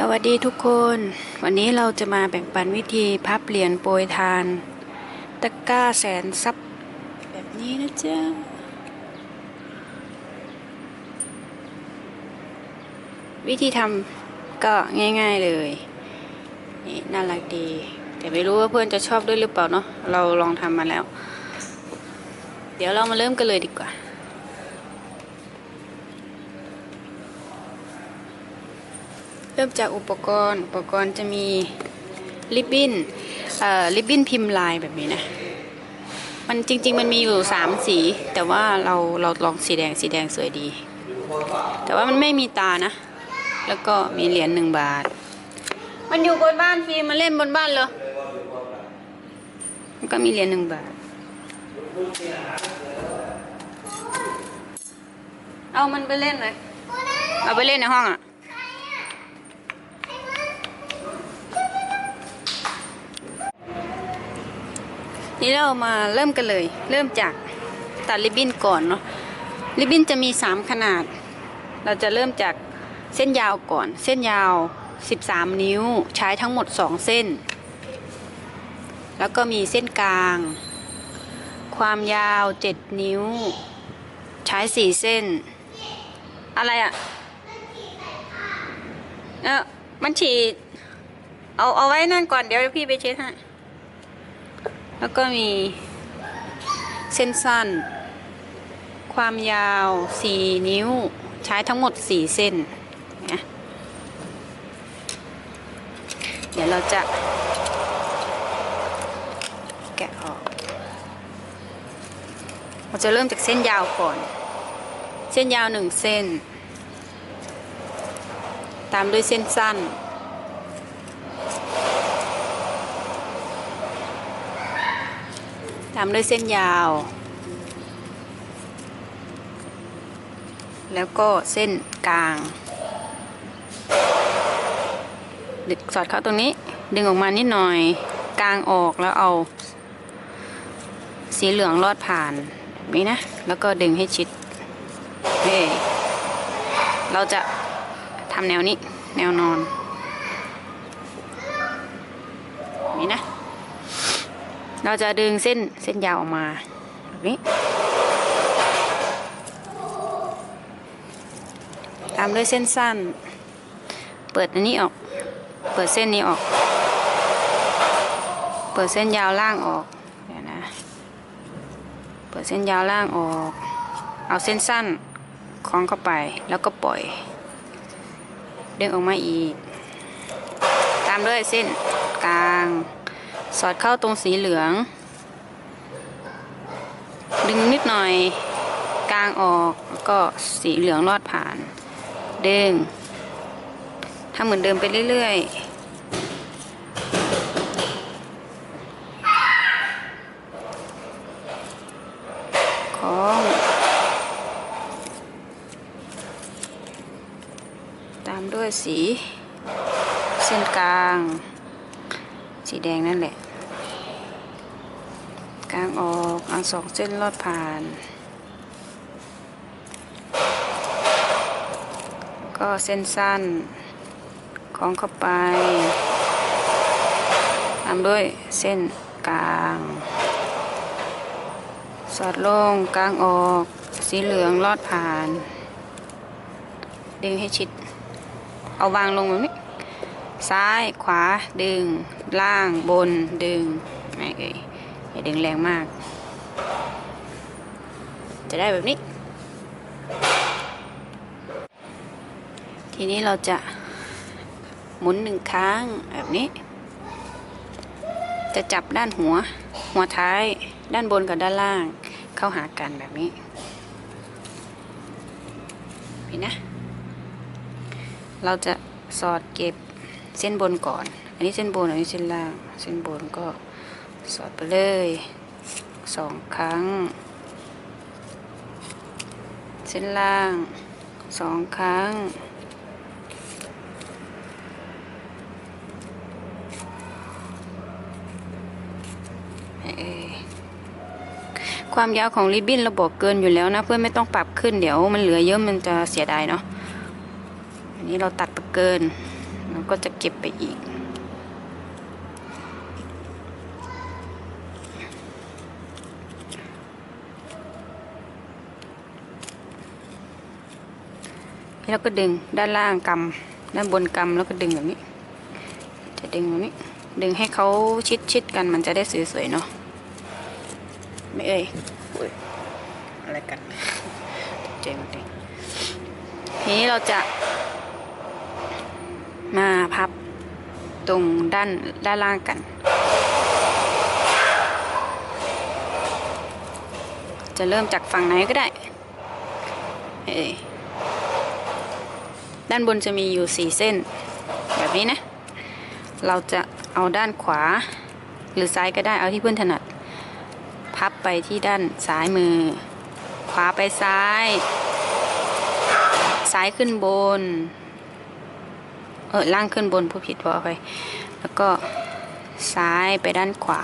สวัสดีทุกคน วันนี้เราจะมาแบ่งปันวิธีพับเหรียญโปรยทาน ตะกร้าแสนซับแบบนี้นะจ๊ะวิธีทำก็ง่าย ๆเลย นี่น่ารักดี แต่ไม่รู้ว่าเพื่อนจะชอบด้วยหรือเปล่าเนาะเราลองทำมาแล้ว เดี๋ยวเรามาเริ่มกันเลยดีกว่า เริ่มจากอุปกรณ์ อุปกรณ์จะมีริบบิ้นอ่อริบบิ้นพิมพ์ลายแบบนี้นะ มันจริง ๆ มันมีอยู่สามสี แต่ว่าเราเราลองสีแดงสีแดงสวยดี แต่ว่ามันไม่มีตานะ แล้วก็มีเหรียญหนึ่งบาท มันอยู่บนบ้านฟิล์มมาเล่นบนบ้านเลยมันก็มีเหรียญหนึ่งบาท เอามันไปเล่นเลยเอาไปเล่นในห้องอะ นี่เรามาเริ่มกันเลย เริ่มจากตัดริบบิ้นก่อนเนาะริบบิ้นจะมี 3 ขนาด เราจะเริ่มจากเส้นยาวก่อน เส้นยาว 13 นิ้วใช้ทั้งหมด 2 เส้น แล้วก็มีเส้นกลาง ความยาว 7 นิ้ว ใช้ 4 เส้น อะไรอะ่ะเออมันฉีดเอาเอาไว้นั่นก่อนเดี๋ยวพี่ไปเช็ดให้ แล้วก็มีเส้นสั้น ความยาว 4 นิ้ว ใช้ทั้งหมด 4 เส้นนะเดี๋ยวเราจะแกะออก เราจะเริ่มจากเส้นยาวก่อน เส้นยาว 1 เส้น ตามด้วยเส้นสั้น ตามด้วยเส้นยาว แล้วก็เส้นกลางดึงสอดเข้าตรงนี้ดึงออกมานิดหน่อย กลางออกแล้วเอา สีเหลืองลอดผ่านนี้นะ แล้วก็ดึงให้ชิดเฮ้เราจะทำแนวนี้ แนวนอน นี้นะ เราจะดึงเส้นเส้นยาวออกมาแบบนี้ ตามด้วยเส้นสั้น เปิดอันนี้ออก เปิดเส้นนี้ออก เปิดเส้นยาวล่างออก เดี๋ยวนะ เปิดเส้นยาวล่างออก เอาเส้นสั้นคล้องเข้าไปแล้วก็ปล่อย ดึงออกมาอีก ตามด้วยเส้นกลาง สอดเข้าตรงสีเหลือง ดึงนิดหน่อยกลางออกแล้วก็สีเหลืองลอดผ่าน ดึงทำเหมือนเดิมไปเรื่อยๆของตามด้วยสี เส้นกลาง สีแดงนั่นแหละ กลางออกเอาสองเส้นลอดผ่าน ก็เส้นสั้นคล้องเข้าไปตามด้วยเส้นกลาง สอดลงกลางออก สีเหลืองลอดผ่านดึงให้ชิด เอาวางลงแบบนี้ซ้ายขวาดึง ล่างบนดึงไม่เอ่ย อย่าดึงแรงมาก จะได้แบบนี้ ทีนี้เราจะหมุนหนึ่งครั้งแบบนี้ จะจับด้านหัว หัวท้าย ด้านบนกับด้านล่าง เข้าหากันแบบนี้เห็นนะ เราจะสอดเก็บเส้นบนก่อน อันนี้เส้นบน อันนี้เส้นล่าง เส้นบนก็ สอดไปเลยสองครั้ง เส้นล่างสองครั้งเอ่ยความยาวของริบบิ้นเราบอกเกินอยู่แล้วนะ เพื่อนไม่ต้องปรับขึ้นเดี๋ยวมันเหลือเยอะมันจะเสียดายเนาะอันนี้เราตัดไปเกินเราก็จะเก็บไปอีก แล้วก็ดึงด้านล่างกำด้านบนกำแล้วก็ดึงแบบนี้ จะดึงแบบนี้ ดึงให้เขาชิดชิดกันมันจะได้สวยๆเนาะไม่เอ่ยอะไรกันเจมส์ดิทีนี้เราจะมาพับตรงด้านด้านล่างกันจะเริ่มจากฝั่งไหนก็ได้ เอ้ย ด้านบนจะมีอยู่สี่เส้น แบบนี้นะ เราจะเอาด้านขวา หรือซ้ายก็ได้เอาที่เพื่อนถนัด พับไปที่ด้านซ้ายมือ ขวาไปซ้าย ซ้ายขึ้นบน เออล่างขึ้นบนผู้ผิดพอไป แล้วก็ซ้ายไปด้านขวา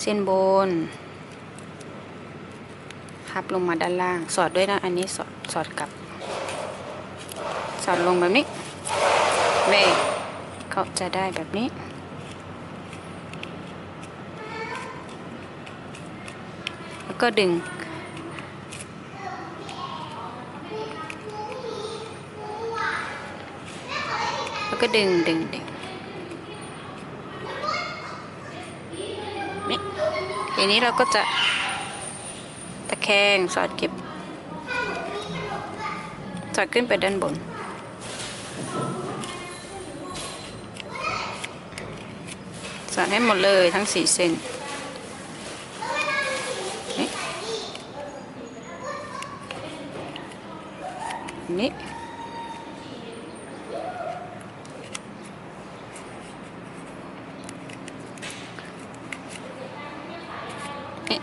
เส้นบนพับลงมาด้านล่าง สอดด้วยนะ อันนี้สอดสอดกลับ อดลงแบบนี้เว้ยเขาจะได้แบบนี้ แล้วก็ดึง แล้วก็ดึงดึงดึงนี่ทีนี้เราก็จะตะแคงสอดเก็บ สอดขึ้นไปด้านบน สอดให้หมดเลยทั้งสี่เส้นนี่นี่นี่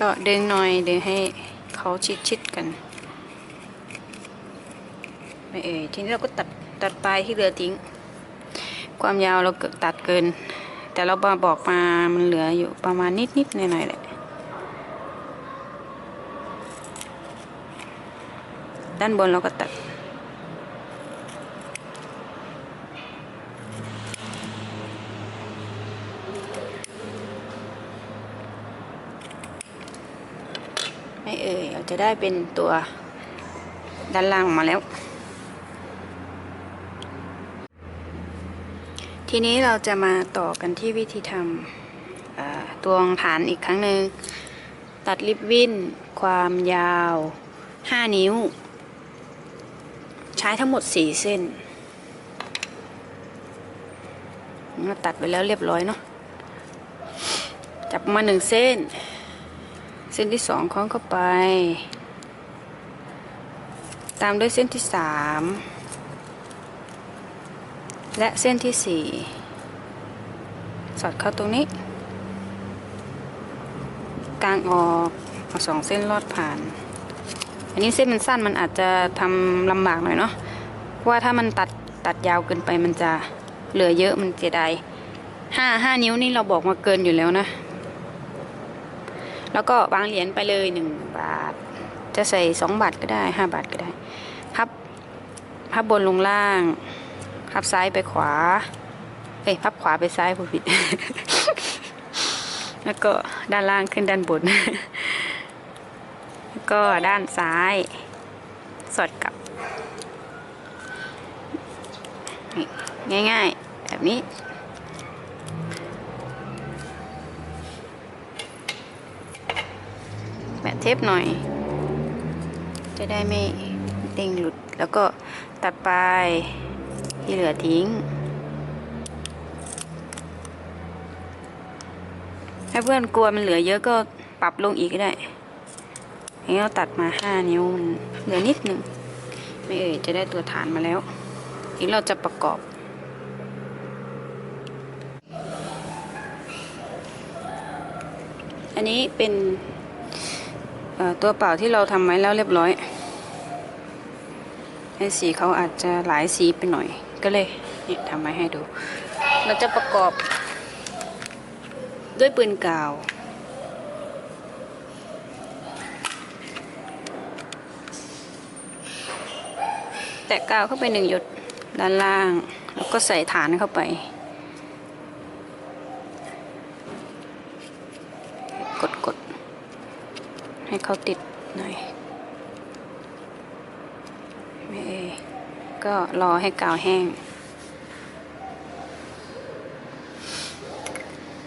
ก็ดึงหน่อยดึงให้เขาชิดชิดๆกันไม่เอ่ยทีนี้เราก็ตัด ตัดปลายที่เหลือทิ้ง ความยาวเราเกิดตัดเกิน แต่เราบอกมามันเหลืออยู่ประมาณนิดนิดๆหน่อยหน่อยๆแหละด้านบนเราก็ตัด ไม่เอ่ยเราจะได้เป็นตัวด้านล่างมาแล้ว ทีนี้เราจะมาต่อกันที่วิธีทำตวงฐานอีกครั้งหนึ่งตัดริบบิ้น ความยาว 5 นิ้ว ใช้ทั้งหมด 4 เส้นเราตัดไปแล้วเรียบร้อยเนาะจับมาหนึ่งเส้น เส้นที่สองคล้องเข้าไป ตามด้วยเส้นที่สาม และเส้นที่สี่สอดเข้าตรงนี้ กลางออกเอาสองเส้นลอดผ่าน อันนี้เส้นมันสั้นมันอาจจะทำลำบากหน่อยเนาะเพราะว่าถ้ามันตัดตัดยาวเกินไปมันจะเหลือเยอะมันเสียดายห้าห้านิ้วนี่เราบอกมาเกินอยู่แล้วนะ แล้วก็วางเหรียญไปเลยหนึ่งบาท จะใส่สองบาทก็ได้ห้าบาทก็ได้พับพับบนลงล่าง พับซ้ายไปขวา เอ้ยพับขวาไปซ้ายผู้ผิด แล้วก็ด้านล่างขึ้นด้านบน แล้วก็ด้านซ้าย สอดกลับ ง่ายๆ แบบนี้แปะเทปหน่อย จะได้ไม่เด้งหลุด แล้วก็ตัดปลาย ที่เหลือทิ้ง ถ้าเพื่อนกลัวมันเหลือเยอะก็ปรับลงอีกก็ได้อันนี้เราตัดมาห้านิ้วมันเหลือนิดหนึ่งไม่เอ่ยจะได้ตัวฐานมาแล้วทีนี้เราจะประกอบ อันนี้เป็นตัวเปล่าที่เราทำไว้แล้วเรียบร้อยให้สีเขาอาจจะหลายสีไปหน่อย ก็เลยเนี่ยทำไว้ให้ดู เราจะประกอบ ด้วยปืนกาว แตะกาวเข้าไปหนึ่งหยดด้านล่าง แล้วก็ใส่ฐานเข้าไป กดกดให้เขาติดหน่อยเอ่อ ก็รอให้กาวแห้ง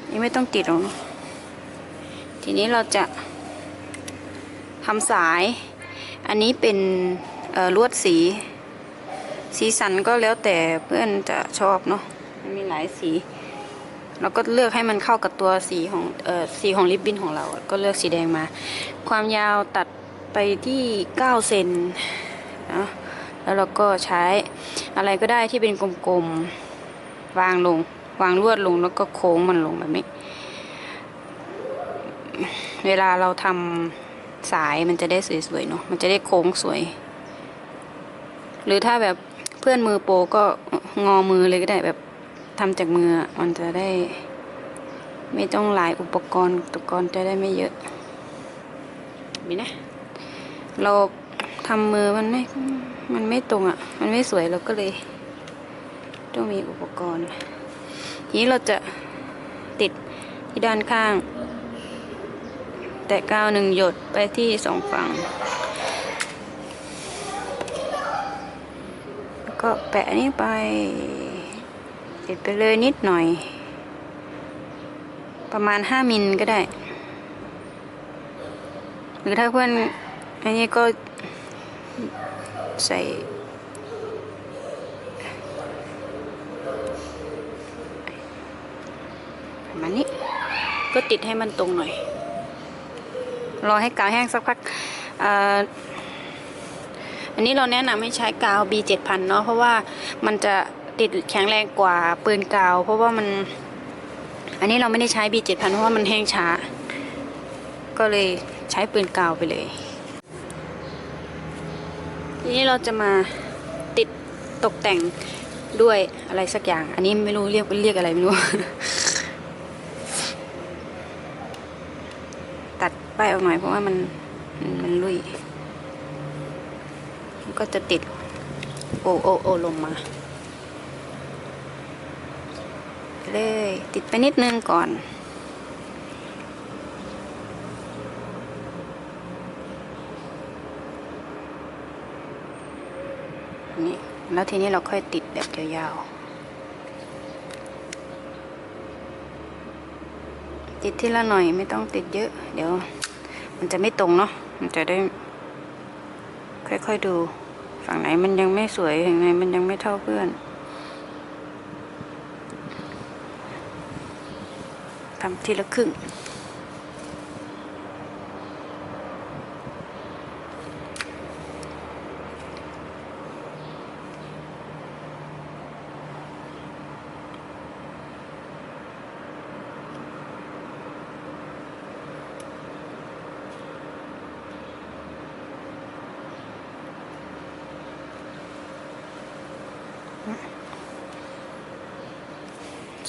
นี่ไม่ต้องติดหรอกทีนี้เราจะทำสาย อันนี้เป็นลวดสี สีสันก็แล้วแต่เพื่อนจะชอบเนาะมันมีหลายสี เราก็เลือกให้มันเข้ากับตัวสีของออสีของริบบิ้นของเรา ก็เลือกสีแดงมา ความยาวตัดไปที่ 9 เซนนะ แล้วเราก็ใช้อะไรก็ได้ที่เป็นกลมๆวางลง วางลวดลงแล้วก็โค้งมันลงแบบนี้ เวลาเราทำสายมันจะได้สวยๆเนาะมันจะได้โค้งสวย หรือถ้าแบบเพื่อนมือโปก็งอมือเลยก็ได้แบบทำจากมือมันจะได้ ไม่ต้องหลายอุปกรณ์อุปกรณ์จะได้ไม่เยอะมีนะเรา ทำมือมันไม่ มันไม่ตรงอะ่ะ มันไม่สวยเราก็เลย ต้องมีอุปกรณ์ ทีนี้เราจะติดที่ด้านข้าง แตะกาวหนึ่งหยดไปที่สองฝั่ง ก็แปะนี่ไป ติดไปเลยนิดหน่อย ประมาณห้ามิลก็ได้ หรือถ้าเพื่อนอันนี้ก็ ใส่ประมาณนี้ก็ติดให้มันตรงหน่อย รอให้กาวแห้งสักพักอันนี้เราแนะนำให้ใช้กาว B7000 เนาะเพราะว่ามันจะติดแข็งแรงกว่าปืนกาว เพราะว่ามัน อันนี้เราไม่ได้ใช้ B7000 เพราะว่ามันแห้งช้า ก็เลยใช้ปืนกาวไปเลย ทีนี้เราจะมาติดตกแต่งด้วยอะไรสักอย่าง อันนี้ไม่รู้เรียกเรียกอะไรไม่รู้ ตัดป้ายออกหน่อยเพราะว่ามันมันลุยก็จะติดโอโอโอลงมาไปเลยติดไปนิดนึงก่อน นี่แล้วทีนี้เราค่อยติดแบบยาวๆ ติดทีละหน่อยไม่ต้องติดเยอะ เดี๋ยว มันจะไม่ตรงเนาะ มันจะได้ ค่อยๆดู ฝั่งไหนมันยังไม่สวยฝั่งไหนมันยังไม่เท่าเพื่อน ทำทีละครึ่ง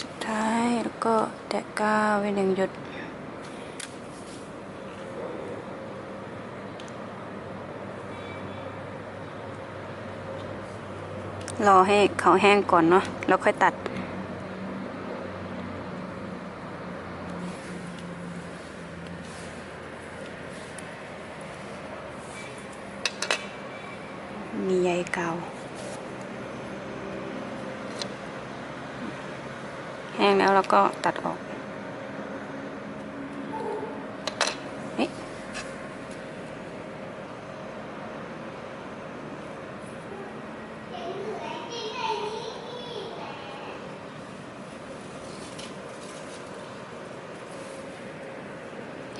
สุดท้ายแล้วก็แตะก้าว ไว้หนึ่งหยดรอให้เขาแห้งก่อนเนาะแล้วค่อยตัด มีใยเกาแห้งแล้วเราก็ตัดออก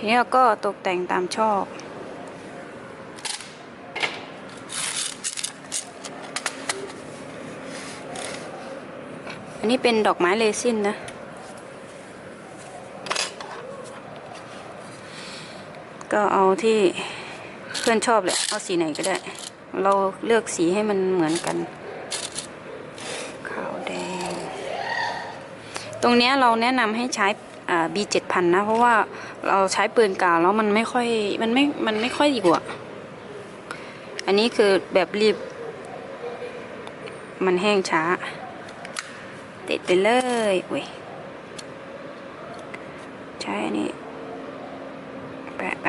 นี้เราก็ตกแต่งตามชอบอันนี้เป็นดอกไม้เลซินนะก็เอาที่เพื่อนชอบเลยเอาสีไหนก็ได้ เราเลือกสีให้มันเหมือนกัน ขาวแดง ตรงเนี้ยเราแนะนำให้ใช้อ่า B7000 นะ เพราะว่า เราใช้ปืนกาวแล้วมันไม่ค่อยมันไม่มันไม่ค่อยดีกว่า อันนี้คือแบบรีบ มันแห้งช้า ติดไปเลยอุ้ยใช้อันนี้แปะไป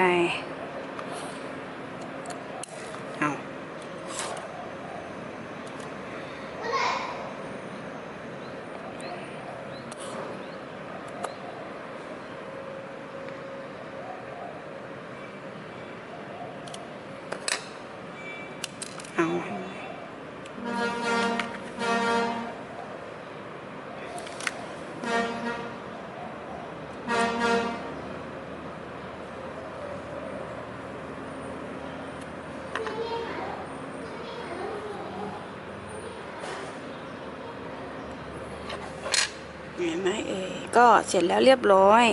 เห็นไหมเอ่ยก็เสร็จแล้วเรียบร้อย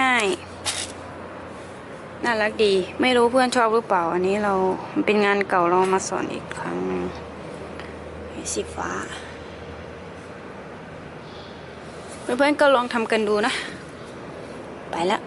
ง่ายๆ น่ารักดี ไม่รู้เพื่อนชอบหรือเปล่า อันนี้เราเป็นงานเก่าเรามาสอนอีกครั้งสีฟ้า เพื่อนๆก็ลองทำกันดูนะ ไปแล้ว